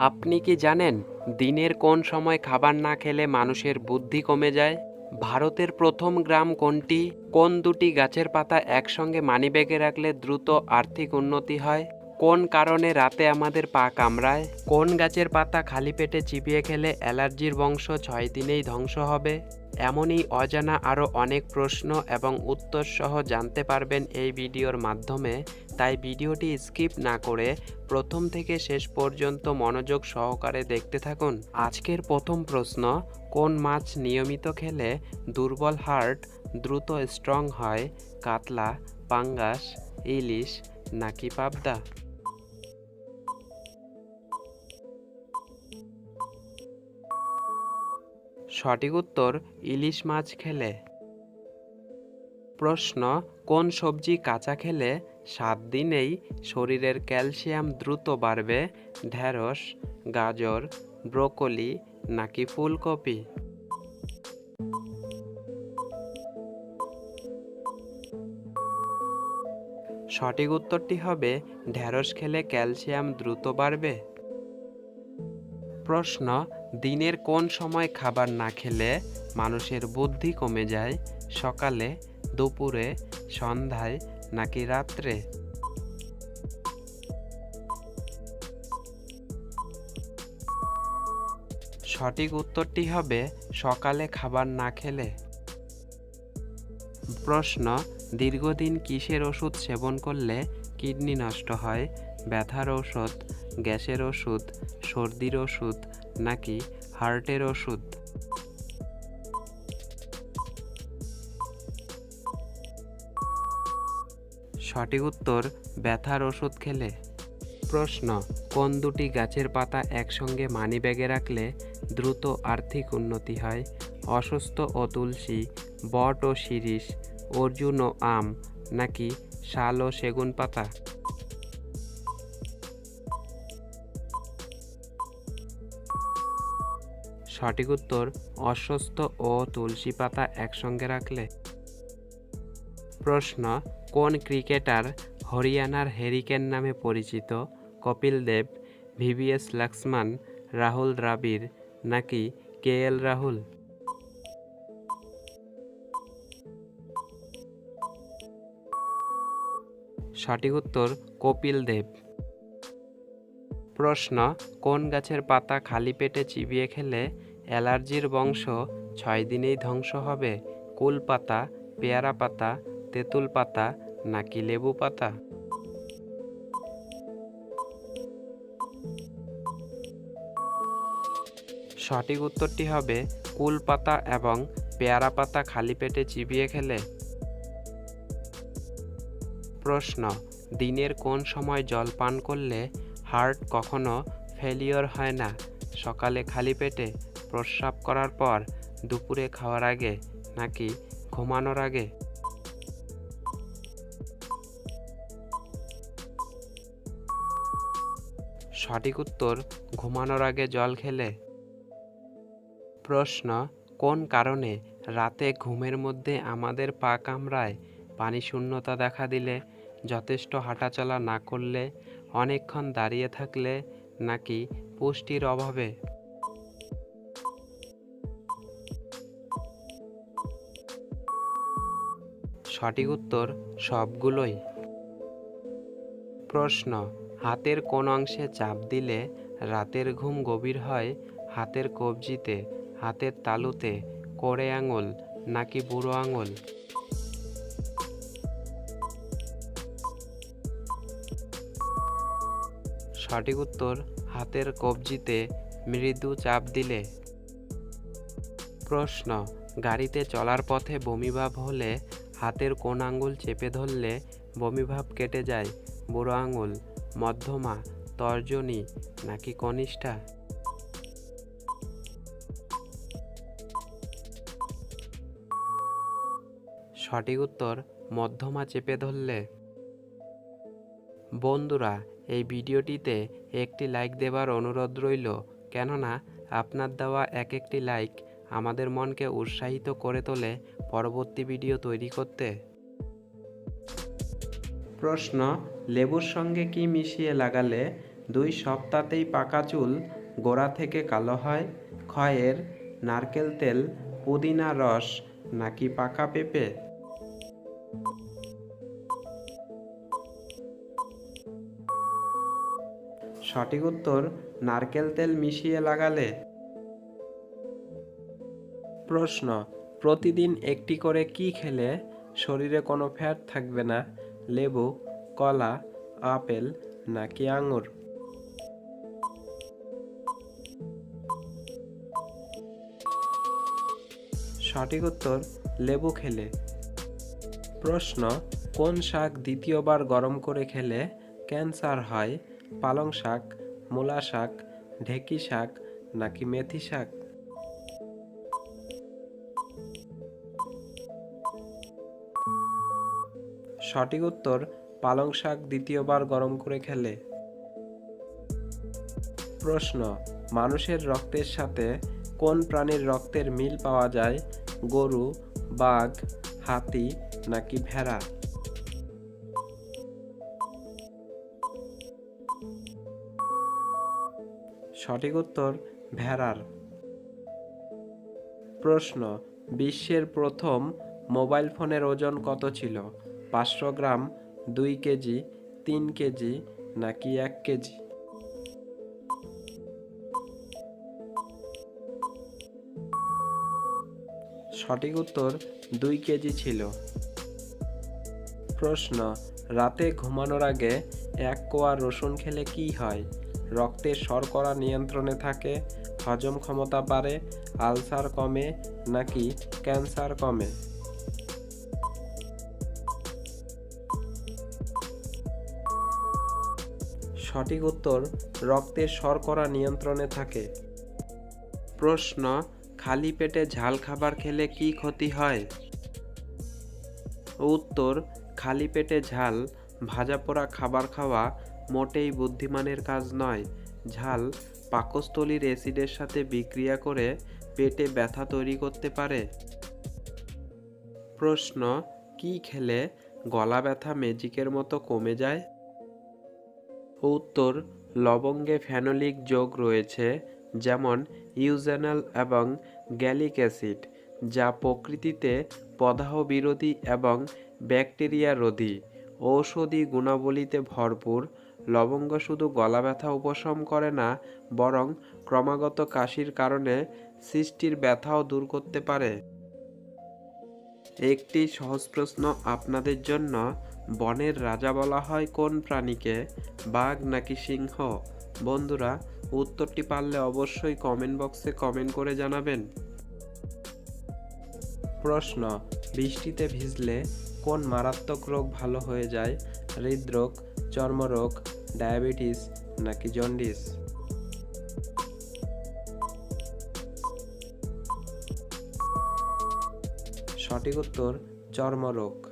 আপনি কি জানেন দিনের কোন সময় খাবার না খেলে মানুষের বুদ্ধি কমে যায়? ভারতের প্রথম গ্রাম কোনটি? কোন দুটি গাছের পাতা একসঙ্গে মানিব্যাগে রাখলে দ্রুত আর্থিক উন্নতি হয়? কোন কারণে রাতে আমাদের পা কামড়ায়? কোন গাছের পাতা খালি পেটে চিবিয়ে খেলে অ্যালার্জির বংশ ছয় দিনেই ধ্বংস হবে? এমনই অজানা আরও অনেক প্রশ্ন এবং উত্তর সহ জানতে পারবেন এই ভিডিওর মাধ্যমে। তাই ভিডিওটি স্কিপ না করে প্রথম থেকে শেষ পর্যন্ত মনোযোগ সহকারে দেখতে থাকুন। আজকের প্রথম প্রশ্ন, কোন মাছ নিয়মিত খেলে দুর্বল হার্ট দ্রুত স্ট্রং হয়? কাতলা, পাঙ্গাস, ইলিশ নাকি পাবদা? সঠিক উত্তর ইলিশ মাছ খেলে। প্রশ্ন, কোন সবজি কাঁচা খেলে সাত দিনেই শরীরের ক্যালসিয়াম দ্রুত বাড়বে ঢ্যাঁড়স গাজর, ব্রোকলি নাকি ফুলকপি? সঠিক উত্তরটি হবে ঢ্যাঁড়স খেলে ক্যালসিয়াম দ্রুত বাড়বে। প্রশ্ন দিনের কোন সময় খাবার না খেলে মানুষের বুদ্ধি কমে যায়, সকালে, দুপুরে, সন্ধ্যায় নাকি রাত্রে? সঠিক উত্তরটি হবে সকালে খাবার না খেলে। প্রশ্ন, দীর্ঘদিন কিসের ওষুধ সেবন করলে কিডনি নষ্ট হয়? ব্যথার ওষুধ, গ্যাসের ওষুধ, সর্দির ওষুধ নাকি হার্টের ওষুধ? সঠিক উত্তর, ব্যথার ওষুধ খেলে। প্রশ্ন, কোন দুটি গাছের পাতা একসঙ্গে মানিব্যাগে রাখলে দ্রুত আর্থিক উন্নতি হয়? অসুস্থ ও তুলসী, বট ও শিরিষ, অর্জুন ও আম, নাকি শাল ও সেগুন পাতা? সঠিক উত্তর অস্বস্ಥ ও তুলসী পাতা একসঙ্গে রাখলে। প্রশ্ন, কোন ক্রিকেটার হরিয়ানার হেরিকেন নামে পরিচিত কপিল দেব, ভিভিএস লক্ষ্মণ রাহুল দ্রাবিড় নাকি কে এল রাহুল? সঠিক উত্তর, কপিল দেব। প্রশ্ন, কোন গাছের পাতা খালি পেটে চিবিয়ে খেলে অ্যালার্জির বংশ ছয় দিনেই ধ্বংস হবে। কুল পাতা, পেয়ারা পাতা, তেঁতুল পাতা নাকি লেবু পাতা? সঠিক উত্তরটি হবে কুল পাতা এবং পেয়ারা পাতা খালি পেটে চিবিয়ে খেলে। প্রশ্ন, দিনের কোন সময় জল পান করলে হার্ট কখনো ফেলিওর হয় না? সকালে খালি পেটে প্রস্রাব করার পর দুপুরে খাওয়ার আগে নাকি ঘুমানোর আগে? সঠিক উত্তর, ঘুমানোর আগে জল খেলে। প্রশ্ন, কোন কারণে রাতে ঘুমের মধ্যে আমাদের পা কামড়ায় পানি শূন্যতা দেখা দিলে, যথেষ্ট হাঁটাচলা না করলে, অনেকক্ষণ দাঁড়িয়ে থাকলে নাকি পুষ্টির অভাবে? সঠিক উত্তর সবগুলোই। প্রশ্ন, হাতের কোন অংশে চাপ দিলে রাতের ঘুম গভীর হয়, হাতের কবজিতে, হাতের তালুতে, কোড়ে আঙুল নাকি বুড়ো আঙুল? সঠিক উত্তর, হাতের কবজিতে মৃদু চাপ দিলে। প্রশ্ন, গাড়িতে চলার পথে বমিভাব হলে হাতের কোন আঙ্গুল চেপে ধরলে বমিভাব কেটে যায়, বুড়ো আঙুল, মধ্যমা, তর্জনী, নাকি কনিষ্ঠা? সঠিক উত্তর, মধ্যমা চেপে ধরলে। বন্ধুরা, এই ভিডিওটিতে একটি লাইক দেওয়ার অনুরোধ রইল, কেননা আপনার দেওয়া এক একটি লাইক আমাদের মনকে উৎসাহিত করে তোলে পরবর্তী ভিডিও তৈরি করতে? প্রশ্ন লেবুর সঙ্গে কি মিশিয়ে লাগালে দুই সপ্তাহতেই পাকা চুল গোড়া থেকে কালো হয়? ক্ষয়ের নারকেল তেল পুদিনা রস নাকি পাকা পেঁপে? সঠিক উত্তর নারকেল তেল মিশিয়ে লাগালে। প্রশ্ন প্রতিদিন একটি করে কি খেলে শরীরে কোনো ফ্যাট থাকবে না? লেবু, কলা, আপেল নাকি আঙুর? সঠিক উত্তর, লেবু খেলে। প্রশ্ন, কোন শাক দ্বিতীয়বার গরম করে খেলে ক্যান্সার হয়? পালং শাক, মূলা শাক, ঢেকি শাক নাকি মেথি শাক? সঠিক উত্তর, পালং শাক দ্বিতীয়বার গরম করে খেলে। প্রশ্ন, মানুষের রক্তের সাথে কোন প্রাণীর রক্তের মিল পাওয়া যায়? গরু, বাঘ, হাতি নাকি ভেড়া? সঠিক উত্তর, ভেড়ার। প্রশ্ন, বিশ্বের প্রথম মোবাইল ফোনের ওজন কত ছিল? পাঁচশো গ্রাম, দুই কেজি, তিন কেজি নাকি এক কেজি? সঠিক উত্তর দুই কেজি ছিল। প্রশ্ন, রাতে ঘুমানোর আগে এক কোয়া রসুন খেলে কি হয়? রক্তে শর্করা নিয়ন্ত্রণে থাকে, হজম ক্ষমতা বাড়ে, আলসার কমে নাকি ক্যান্সার কমে? সঠিক উত্তর রক্তের শর্করা নিয়ন্ত্রণে থাকে। প্রশ্ন, খালি পেটে ঝাল খাবার খেলে কি ক্ষতি হয়? উত্তর, খালি পেটে ঝাল, ভাজা পোড়া খাবার খাওয়া মোটেই বুদ্ধিমানের কাজ নয়। ঝাল পাকস্থলীর অ্যাসিডের সাথে বিক্রিয়া করে পেটে ব্যথা তৈরি করতে পারে। প্রশ্ন, কি খেলে গলা ব্যথা ম্যাজিকের মতো কমে যায়? উত্তর, লবঙ্গে ফেনোলিক যোগ রয়েছে, যেমন ইউজেনাল এবং গ্যালিক অ্যাসিড, যা প্রকৃতিতে প্রদাহ বিরোধী এবং ব্যাকটেরিয়া রোধী। ঔষধি গুণাবলীতে ভরপুর, লবঙ্গ শুধু গলা ব্যথা উপশম করে না, বরং ক্রমাগত কাশির কারণে সৃষ্টির ব্যথাও দূর করতে পারে। একটি সহজ প্রশ্ন আপনাদের জন্য। বনের রাজা বলা হয় কোন প্রাণীকে? বাঘ নাকি সিংহ? বন্ধুরা, উত্তরটি পারলে অবশ্যই কমেন্ট বক্সে কমেন্ট করে জানাবেন। প্রশ্ন, বৃষ্টিতে ভিজলে কোন মারাত্মক রোগ ভালো হয়ে যায়? হৃদরোগ, চর্মরোগ, ডায়াবেটিস নাকি জন্ডিস? সঠিক উত্তর চর্মরোগ।